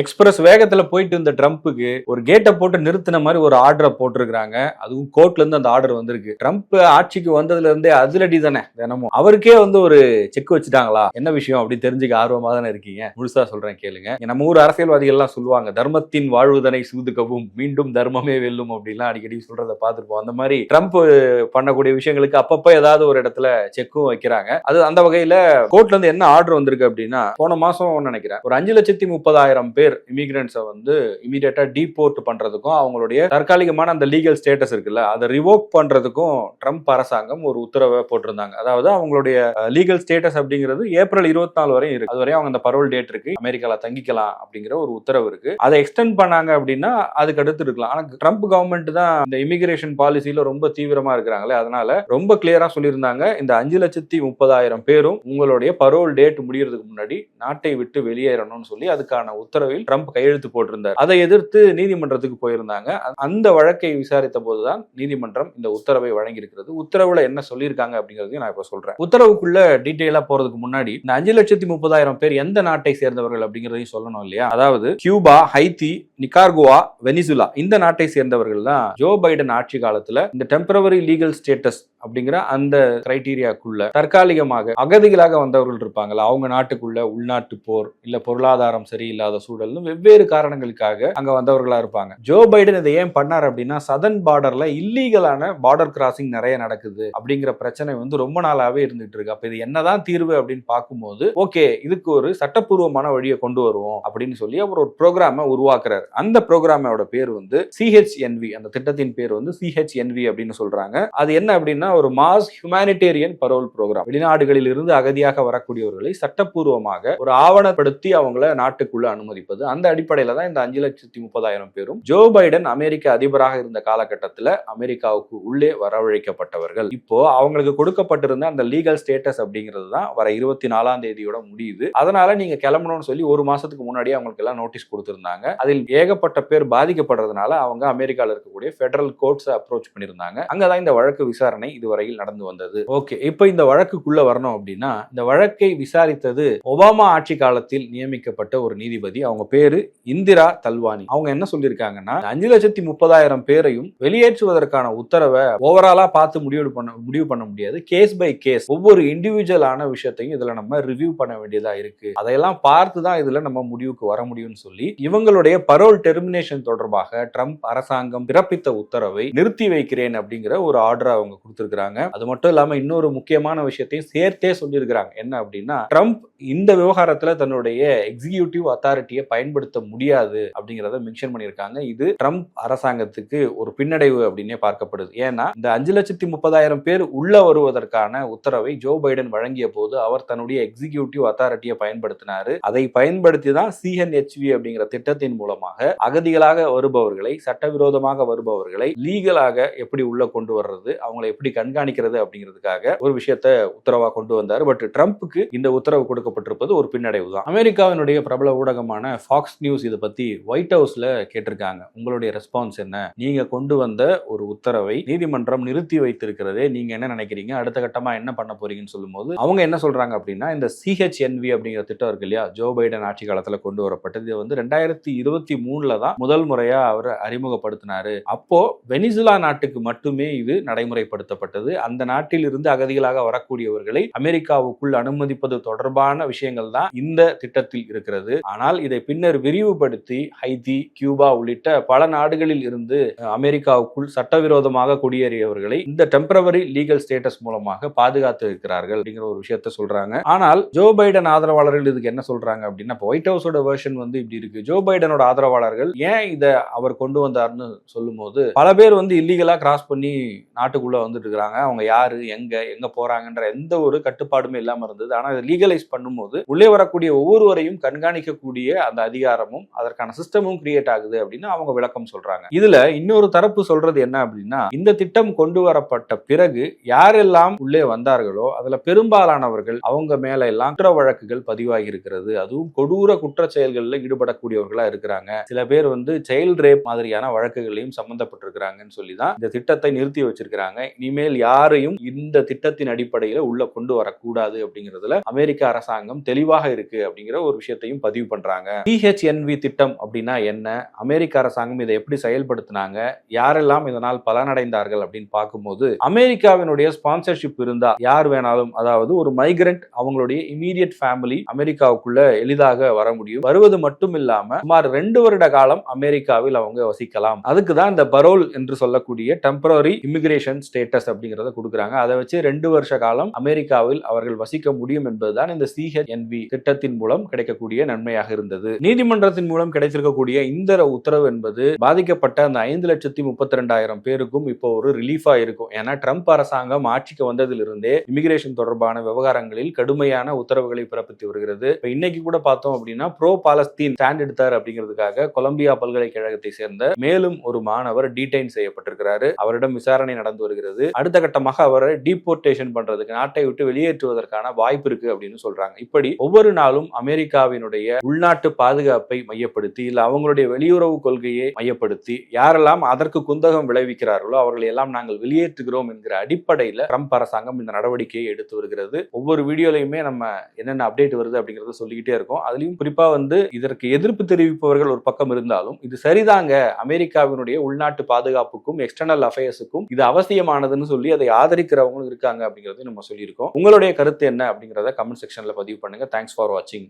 Express வேகத்துல போயிட்டு இருந்த ட்ரம்ப்புக்கு ஒரு கேட்டை போட்டு நிறுத்தின மாதிரி ஒரு ஆர்டரை போட்டிருக்காங்க அதுவும் கோர்ட்ல இருந்து அந்த ஆர்டர் வந்திருக்கு. ட்ரம்ப் ஆட்சிக்கு வந்ததுல இருந்தே அதிரடி தானே தினமும். அவருக்கே வந்து ஒரு செக் வச்சுட்டாங்களா? என்ன விஷயம் அப்படி தெரிஞ்சுக்க ஆர்வமா தானே இருக்கீங்க? முழுசா சொல்றேன் கேளுங்க. நம்ம ஊர் அரசியல்வாதிகள் எல்லாம் சொல்லுவாங்க தர்மத்தின் வாழ்வுதனை சூதுக்கவும் மீண்டும் தர்மமே வெல்லும் அப்படின்லாம் அடிக்கடி சொல்றதை பார்த்துருப்போம் அந்த மாதிரி ட்ரம்ப் பண்ணக்கூடிய விஷயங்களுக்கு அப்பப்ப ஏதாவது ஒரு இடத்துல செக்கும் வைக்கிறாங்க. அது அந்த வகையில கோர்ட்ல இருந்து என்ன ஆர்டர் வந்திருக்கு அப்படின்னா போன மாசம் நினைக்கிறேன் ஒரு அஞ்சு லட்சத்தி முப்பதாயிரம் பேர் பேர் இமிகிரண்ட்ஸை வந்து இமீடியட்டா டீபோர்ட் பண்றதுக்கும் அவங்களுடைய தற்காலிகமான அந்த லீகல் ஸ்டேட்டஸ் இருக்குல்ல அதை ரிவோக் பண்றதுக்கும் ட்ரம்ப் அரசாங்கம் ஒரு உத்தரவை போட்டிருந்தாங்க. அதாவது அவங்களுடைய லீகல் ஸ்டேட்டஸ் அப்படிங்கிறது ஏப்ரல் இருபத்தி நாலு வரையும் இருக்கு. அது வரையும் அவங்க அந்த பரோல் டேட் இருக்கு. அமெரிக்கால தங்கிக்கலாம் அப்படிங்கிற ஒரு உத்தரவு இருக்கு. அதை எக்ஸ்டெண்ட் பண்ணாங்க அப்படின்னா அதுக்கு அடுத்து இருக்கலாம். ஆனா ட்ரம்ப் கவர்மெண்ட் தான் இந்த இமிகிரேஷன் பாலிசியில ரொம்ப தீவிரமா இருக்கிறாங்களே அதனால ரொம்ப கிளியரா சொல்லியிருந்தாங்க. இந்த அஞ்சு லட்சத்தி முப்பதாயிரம் பேரும் உங்களுடைய பரோல் டேட் முடியறதுக்கு முன்னாடி நாட்டை விட்டு வெளியேறணும்னு சொல்லி அதுக்கான உத்தரவில் ட்ரம்ப் கையெழுத்து போட்டிருந்தார். அதை எதிர்த்து நீதிமன்றத்துக்கு போயிருந்தாங்க. அந்த வழக்கை விசாரித்த போதுதான் நீதிமன்றம் இந்த உத்தரவை வழங்கியிருக்கிறது. உத்தரவுல என்ன சொல்லியிருக்காங்க அப்படிங்கறதையும் நான் இப்ப சொல்றேன். உத்தரவுக்குள்ள டீட்டெயிலா போறதுக்கு முன்னாடி இந்த அஞ்சு லட்சத்தி முப்பதாயிரம் பேர் எந்த நாட்டை சேர்ந்தவர்கள் அப்படிங்கறதையும் சொல்லணும் இல்லையா? அதாவது கியூபா ஹைத்தி நிகார்குவா வெனிசுலா இந்த நாட்டை சேர்ந்தவர்கள் தான் ஜோ பைடன் ஆட்சி காலத்துல இந்த டெம்பரவரி லீகல் ஸ்டேட்டஸ் அப்படிங்கிற அந்த கிரைட்டீரியாக்குள்ள தற்காலிகமாக அகதிகளாக வந்தவர்கள் இருப்பாங்களா அவங்க நாட்டுக்குள்ள உள்நாட்டு போர் இல்ல பொருளாதாரம் சரியில்லாத சூழல் சூழல்னு வெவ்வேறு காரணங்களுக்காக அங்க வந்தவர்களா இருப்பாங்க. ஜோ பைடன் இதை ஏன் பண்ணார் அப்படின்னா சதன் பார்டர்ல இல்லீகலான பார்டர் கிராசிங் நிறைய நடக்குது அப்படிங்கிற பிரச்சனை வந்து ரொம்ப நாளாவே இருந்துட்டு இருக்கு. அப்ப இது என்னதான் தீர்வு அப்படின்னு பார்க்கும்போது ஓகே இதுக்கு ஒரு சட்டப்பூர்வமான வழியை கொண்டு வருவோம் அப்படின்னு சொல்லி அவர் ஒரு ப்ரோக்ராமை உருவாக்குறாரு. அந்த ப்ரோக்ராமோட பேர் வந்து சிஹெச்என்வி அந்த திட்டத்தின் பேர் வந்து சிஹெச்என்வி அப்படின்னு சொல்றாங்க. அது என்ன அப்படின்னா ஒரு மாஸ் ஹியூமானிட்டேரியன் பரோல் ப்ரோக்ராம் வெளிநாடுகளில் இருந்து அகதியாக வரக்கூடியவர்களை சட்டப்பூர்வமாக ஒரு ஆவணப்படுத்தி அவங்கள நாட்டுக்குள்ள அனுமதிப்பது. அந்த அடிப்படையில தான் இந்த அஞ்சு லட்சத்தி முப்பதாயிரம் பேரும் ஜோ பைடன் அமெரிக்க அதிபராக இருந்த காலகட்டத்தில் அமெரிக்காவுக்கு உள்ளே வரவழைக்கப்பட்டவர்கள். இப்போ அவங்களுக்கு கொடுக்கப்பட்டிருந்த அந்த லீகல் ஸ்டேட்டஸ் அப்படிங்கிறது தான் வர இருபத்தி நாலாம் தேதியோட முடியுது. அதனால நீங்க கிளம்பணும்னு சொல்லி ஒரு மாசத்துக்கு முன்னாடியே அவங்களுக்கு எல்லாம் நோட்டீஸ் கொடுத்திருந்தாங்க. அதில் ஏகப்பட்ட பேர் பாதிக்கப்படுறதுனால அவங்க அமெரிக்காவில் இருக்கக்கூடிய ஃபெடரல் கோர்ட்ஸ் அப்ரோச் பண்ணியிருந்தாங்க. அங்கதான் இந்த வழக்கு விசாரணை இதுவரையில் நடந்து வந்தது. ஓகே இப்போ இந்த வழக்குக்குள்ள வரணும் அப்படின்னா இந்த வழக்கை விசாரித்தது ஒபாமா ஆட்சி காலத்தில் நியமிக்கப்பட்ட ஒரு நீதிபதி அவங்க பேரு இந்திரா தல்வானி. அவங்க என்ன சொல்லியிருக்காங்கன்னா அஞ்சு லட்சத்தி முப்பதாயிரம் பேரையும் வெளியேற்றுவதற்கான உத்தரவை ஓவராலா பார்த்து முடிவு பண்ண முடிவு பண்ண முடியாது. கேஸ் பை கேஸ் ஒவ்வொரு இண்டிவிஜுவலான விஷயத்தையும் இதுல நம்ம ரிவ்யூ பண்ண வேண்டியதா இருக்கு. அதையெல்லாம் பார்த்து தான் இதுல நம்ம முடிவுக்கு வர முடியும்னு சொல்லி இவங்களுடைய பரோல் டெர்மினேஷன் தொடர்பாக ட்ரம்ப் அரசாங்கம் பிறப்பித்த உத்தரவை நிறுத்தி வைக்கிறேன் அப்படிங்கிற ஒரு ஆர்டர் அவங்க கொடுத்திருக்கிறாங்க. அது மட்டும் இல்லாம இன்னொரு முக்கியமான விஷயத்தையும் சேர்த்தே சொல்லியிருக்கிறாங்க. என்ன அப்படின்னா ட்ரம்ப் இந்த விவகாரத்துல தன்னுடைய எக்ஸிகியூட்டிவ் அத்தாரிட்டியை பயன்படுத்த முடியாது அப்படிங்கிறத மென்ஷன் பண்ணியிருக்காங்க. இது ட்ரம்ப் அரசாங்கத்துக்கு ஒரு பின்னடைவு அப்படின்னே பார்க்கப்படுது. ஏன்னா இந்த அஞ்சு லட்சத்தி முப்பதாயிரம் பேர் உள்ள வருவதற்கான உத்தரவை ஜோ பைடன் வழங்கிய போது அவர் தன்னுடைய எக்ஸிகியூட்டிவ் அத்தாரிட்டியை பயன்படுத்தினாரு. அதை பயன்படுத்தி தான் சிஎன்ஹெச்வி அப்படிங்கிற திட்டத்தின் மூலமாக அகதிகளாக வருபவர்களை சட்டவிரோதமாக வருபவர்களை லீகலாக எப்படி உள்ள கொண்டு வர்றது அவங்களை எப்படி கண்காணிக்கிறது அப்படிங்கிறதுக்காக ஒரு விஷயத்த உத்தரவா கொண்டு வந்தார். பட் ட்ரம்ப்புக்கு இந்த உத்தரவு கொடுக்கப்பட்டிருப்பது ஒரு பின்னடைவு தான் அமெரிக்காவினுடைய பிரபல ஊடகமான ஃபாக்ஸ் நியூஸ் இதை பத்தி ஒயிட் ஹவுஸ்ல கேட்டிருக்காங்க. உங்களுடைய ரெஸ்பான்ஸ் என்ன? நீங்க கொண்டு வந்த ஒரு உத்தரவை நீதிமன்றம் நிறுத்தி வைத்திருக்கிறதே நீங்க என்ன நினைக்கிறீங்க? அடுத்த கட்டமா என்ன பண்ண போறீங்கன்னு சொல்லும்போது அவங்க என்ன சொல்றாங்க அப்படின்னா இந்த சிஹெச்என்வி அப்படிங்கிற திட்டம் இருக்கு இல்லையா? ஜோ பைடன் ஆட்சி காலத்துல கொண்டு வரப்பட்டது. இது வந்து ரெண்டாயிரத்தி இருபத்தி மூணுல தான் முதல் முறையா அவர் அறிமுகப்படுத்தினாரு. அப்போ வெனிசுலா நாட்டுக்கு மட்டுமே இது நடைமுறைப்படுத்தப்பட்டது. அந்த நாட்டில் இருந்து அகதிகளாக வரக்கூடியவர்களை அமெரிக்காவுக்குள் அனுமதிப்பது தொடர்பான விஷயங்கள் தான் இந்த திட்டத்தில் இருக்கிறது. ஆனால் இதை பின்னர் விரிவுபடுத்தி ஹைதி கியூபா உள்ளிட்ட பல நாடுகளில் இருந்து அமெரிக்காவுக்குள் சட்டவிரோதமாக குடியேறியவர்களை இந்த டெம்பரவரி லீகல் ஸ்டேட்டஸ் மூலமாக பாதுகாத்து இருக்கிறார்கள் அப்படிங்கிற ஒரு விஷயத்த சொல்றாங்க. ஆனால் ஜோ பைடன் ஆதரவாளர்கள் இதுக்கு என்ன சொல்றாங்க அப்படின்னா ஒயிட் ஹவுஸோட வெர்ஷன் வந்து இப்படி இருக்கு. ஜோ பைடனோட ஆதரவாளர்கள் ஏன் இதை அவர் கொண்டு வந்தார்னு சொல்லும்போது பல பேர் வந்து இல்லீகலா கிராஸ் பண்ணி நாட்டுக்குள்ள வந்துட்டு இருக்கிறாங்க அவங்க யாரு எங்க எங்க போறாங்கன்ற எந்த ஒரு கட்டுப்பாடுமே இல்லாம இருந்தது. ஆனா இதை லீகலைஸ் பண்ணும்போது உள்ளே வரக்கூடிய ஒவ்வொருவரையும் கண்காணிக்கக்கூடிய அந்த அதிகாரமும் அதற்கான சிஸ்டமும் கிரியேட் ஆகுது அப்படின்னு அவங்க விளக்கம் சொல்றாங்க. இதுல இன்னொரு தரப்பு சொல்றது என்ன அப்படின்னா இந்த திட்டம் கொண்டு வரப்பட்ட பிறகு யாரெல்லாம் உள்ளே வந்தார்களோ அதுல பெரும்பாலானவர்கள் அவங்க மேல எல்லாம் குற்ற வழக்குகள் பதிவாகி இருக்கிறது. அதுவும் கொடூர குற்ற செயல்களில் ஈடுபடக்கூடியவர்களா இருக்கிறாங்க. சில பேர் வந்து சைல்ட் ரேப் மாதிரியான வழக்குகளையும் சம்பந்தப்பட்டிருக்கிறாங்கன்னு சொல்லி தான் இந்த திட்டத்தை நிறுத்தி வச்சிருக்கிறாங்க. இனிமேல் யாரையும் இந்த திட்டத்தின் அடிப்படையில உள்ள கொண்டு வரக்கூடாது அப்படிங்கிறதுல அமெரிக்க அரசாங்கம் தெளிவாக இருக்கு அப்படிங்கிற ஒரு விஷயத்தையும் பதிவு பண்றாங்க. டிஹெச்என்வி திட்டம் அப்படின்னா என்ன? அமெரிக்க அரசாங்கம் இதை எப்படி செயல்படுத்தினாங்க? யாரெல்லாம் இதனால் பலனடைந்தார்கள் அப்படின்னு பார்க்கும்போது அமெரிக்காவினுடைய ஸ்பான்சர்ஷிப் இருந்தா யார் வேணாலும் அதாவது ஒரு மைக்ரண்ட் அவங்களுடைய இமீடியட் ஃபேமிலி அமெரிக்காவுக்குள்ள எளிதாக வர முடியும். வருவது மட்டும் இல்லாம சுமார் ரெண்டு வருட காலம் அமெரிக்காவில் அவங்க வசிக்கலாம். அதுக்கு தான் இந்த பரோல் என்று சொல்லக்கூடிய டெம்பரரி இமிகிரேஷன் ஸ்டேட்டஸ் அப்படிங்கறத கொடுக்குறாங்க. அதை வச்சு ரெண்டு வருஷ காலம் அமெரிக்காவில் அவர்கள் வசிக்க முடியும் என்பதுதான் இந்த சிஹெச்என்வி திட்டத்தின் மூலம் கிடைக்கக்கூடிய நன்மையாக இருந்தது. நீதிமன்றத்தின் மூலம் கிடைத்திருக்கக்கூடிய இந்த உத்தரவு என்பது பாதிக்கப்பட்ட அந்த ஐந்து லட்சத்தி முப்பத்தி ரெண்டாயிரம் பேருக்கும் இப்போ ஒரு ரிலீஃபா இருக்கும். ஏன்னா ட்ரம்ப் அரசாங்கம் ஆட்சிக்கு வந்ததிலிருந்தே இமிகிரேஷன் தொடர்பான விவகாரங்களில் கடுமையான உத்தரவுகளை பிறப்பித்து வருகிறது. இப்ப இன்னைக்கு கூட பார்த்தோம் அப்படின்னா ப்ரோ பாலஸ்தீன் ஸ்டாண்ட் எடுத்தார் அப்படிங்கிறதுக்காக கொலம்பியா பல்கலைக்கழகத்தை சேர்ந்த மேலும் ஒரு மாணவர் டீடைன் செய்யப்பட்டிருக்கிறாரு. அவரிடம் விசாரணை நடந்து வருகிறது. அடுத்த கட்டமாக அவரை டீபோர்டேஷன் பண்றதுக்கு நாட்டை விட்டு வெளியேற்றுவதற்கான வாய்ப்பு இருக்கு அப்படின்னு சொல்றாங்க. இப்படி ஒவ்வொரு நாளும் அமெரிக்காவினுடைய உள்நாட்டு பாதுகாப்பை மையப்படுத்தி இல்லை அவங்களுடைய வெளியுறவு கொள்கையை மையப்படுத்தி யாரெல்லாம் அதற்கு குந்தகம் விளைவிக்கிறார்களோ அவர்களை எல்லாம் நாங்கள் வெளியேற்றுகிறோம் என்கிற அடிப்படையில் ட்ரம்ப் அரசாங்கம் இந்த நடவடிக்கையை எடுத்து வருகிறது. ஒவ்வொரு வீடியோலையுமே நம்ம என்னென்ன அப்டேட் வருது அப்படிங்கிறத சொல்லிக்கிட்டே இருக்கோம். அதுலயும் குறிப்பா வந்து இதற்கு எதிர்ப்பு தெரிவிப்பவர்கள் ஒரு பக்கம் இருந்தாலும் இது சரிதாங்க அமெரிக்காவினுடைய உள்நாட்டு பாதுகாப்புக்கும் எக்ஸ்டர்னல் அஃபேர்ஸுக்கும் இது அவசியமானதுன்னு சொல்லி அதை ஆதரிக்கிறவங்களும் இருக்காங்க அப்படிங்கறது நம்ம சொல்லியிருக்கோம். உங்களுடைய கருத்து என்ன அப்படிங்கிறத கமெண்ட் செக்ஷன்ல பதிவு பண்ணுங்க. தேங்க்ஸ் ஃபார் வாட்சிங்